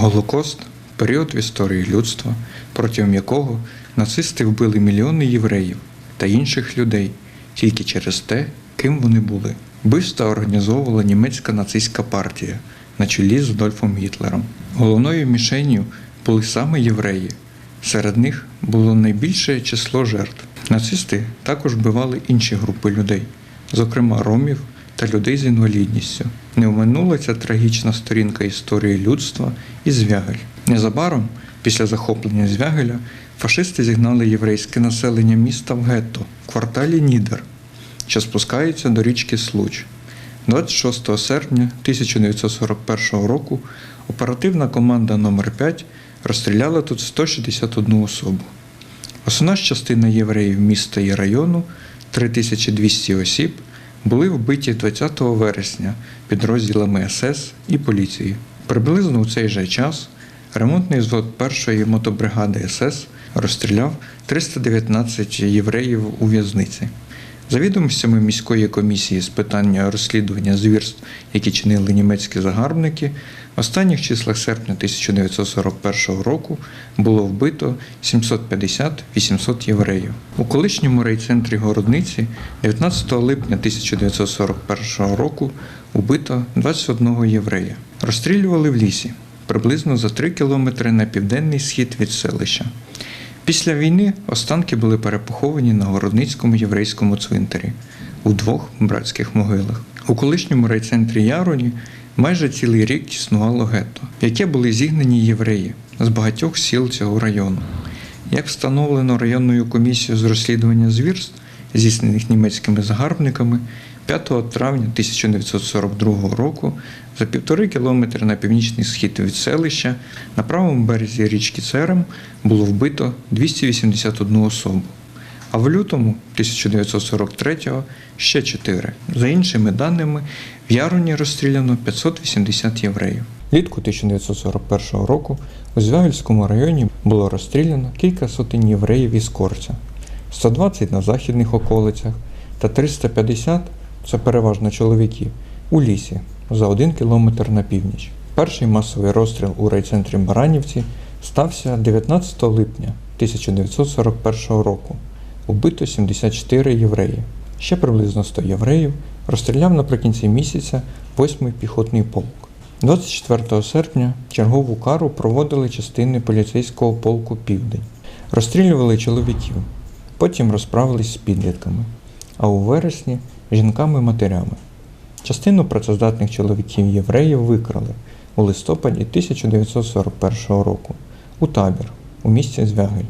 Голокост період в історії людства, протягом якого нацисти вбили мільйони євреїв та інших людей тільки через те, ким вони були. Вбивства організовувала німецька нацистська партія на чолі з Адольфом Гітлером. Головною мішенню були саме євреї. Серед них було найбільше число жертв. Нацисти також вбивали інші групи людей, зокрема ромів та людей з інвалідністю. Не оминула ця трагічна сторінка історії людства і Звягель. Незабаром, після захоплення Звягеля, фашисти зігнали єврейське населення міста в гетто в кварталі Нідер, що спускається до річки Случ. 26 серпня 1941 року оперативна команда номер 5 розстріляла тут 161 особу. Основна частина євреїв міста і району 3200 осіб були вбиті 20 вересня підрозділами СС і поліції. Приблизно у цей же час ремонтний взвод першої мотобригади СС розстріляв 319 євреїв у в'язниці. За відомостями міської комісії з питання розслідування звірств, які чинили німецькі загарбники, останніх числах серпня 1941 року було вбито 750-800 євреїв. У колишньому райцентрі Городниці 19 липня 1941 року убито 21 єврея. Розстрілювали в лісі приблизно за 3 кілометри на південний схід від селища. Після війни останки були перепоховані на Городницькому єврейському цвинтарі у двох братських могилах. У колишньому райцентрі Яроні майже цілий рік існувало гетто, в яке були зігнані євреї з багатьох сіл цього району. Як встановлено районною комісією з розслідування звірств, здійснених німецькими загарбниками, 5 травня 1942 року за півтори кілометри на північний схід від селища на правому березі річки Церем було вбито 281 особу. А в лютому 1943-го ще 4. За іншими даними, в Яроні розстріляно 580 євреїв. Влітку 1941 року у Звягельському районі було розстріляно кілька сотень євреїв із Корця, 120 на західних околицях та 350 це переважно чоловіки, у лісі за один кілометр на північ. Перший масовий розстріл у райцентрі Баранівці стався 19 липня 1941 року. Убито 74 євреї. Ще приблизно 100 євреїв розстріляв наприкінці місяця 8-й піхотний полк. 24 серпня чергову кару проводили частини поліцейського полку Південь. Розстрілювали чоловіків, потім розправились з підлітками, а у вересні жінками-матерями. Частину працездатних чоловіків євреїв викрали у листопаді 1941 року у табір у місті Звягель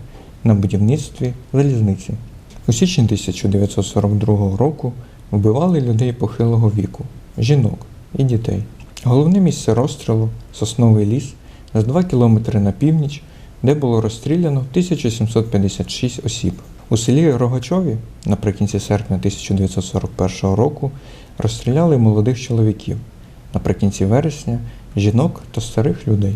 на будівництві залізниці. У січні 1942 року вбивали людей похилого віку, жінок і дітей. Головне місце розстрілу сосновий ліс за 2 кілометри на північ, де було розстріляно 1756 осіб. У селі Рогачові наприкінці серпня 1941 року розстріляли молодих чоловіків, наприкінці вересня жінок та старих людей.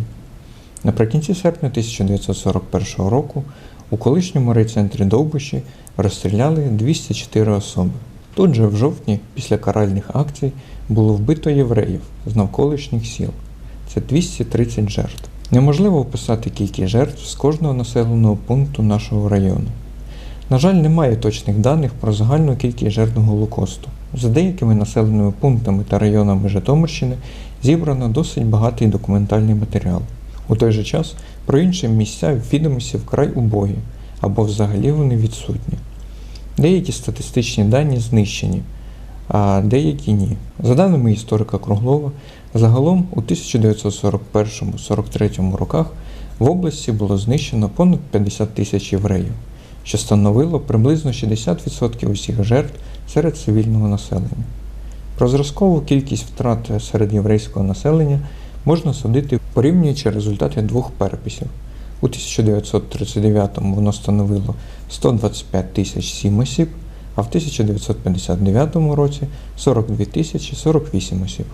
Наприкінці серпня 1941 року у колишньому райцентрі Довбиші розстріляли 204 особи. Тут же в жовтні, після каральних акцій, було вбито євреїв з навколишніх сіл. Це 230 жертв. Неможливо описати кількість жертв з кожного населеного пункту нашого району. На жаль, немає точних даних про загальну кількість жертв Голокосту. За деякими населеними пунктами та районами Житомирщини зібрано досить багатий документальний матеріал. У той же час про інші місця відомості вкрай убогі або взагалі вони відсутні. Деякі статистичні дані знищені, а деякі ні. За даними історика Круглова, загалом у 1941-43 роках в області було знищено понад 50 тисяч євреїв, що становило приблизно 60% усіх жертв серед цивільного населення. Про зразкову кількість втрат серед єврейського населення можна судити, порівнюючи результати двох переписів. У 1939-му воно становило 125 тисяч 7 осіб, а в 1959 році 42 тисячі 48 осіб.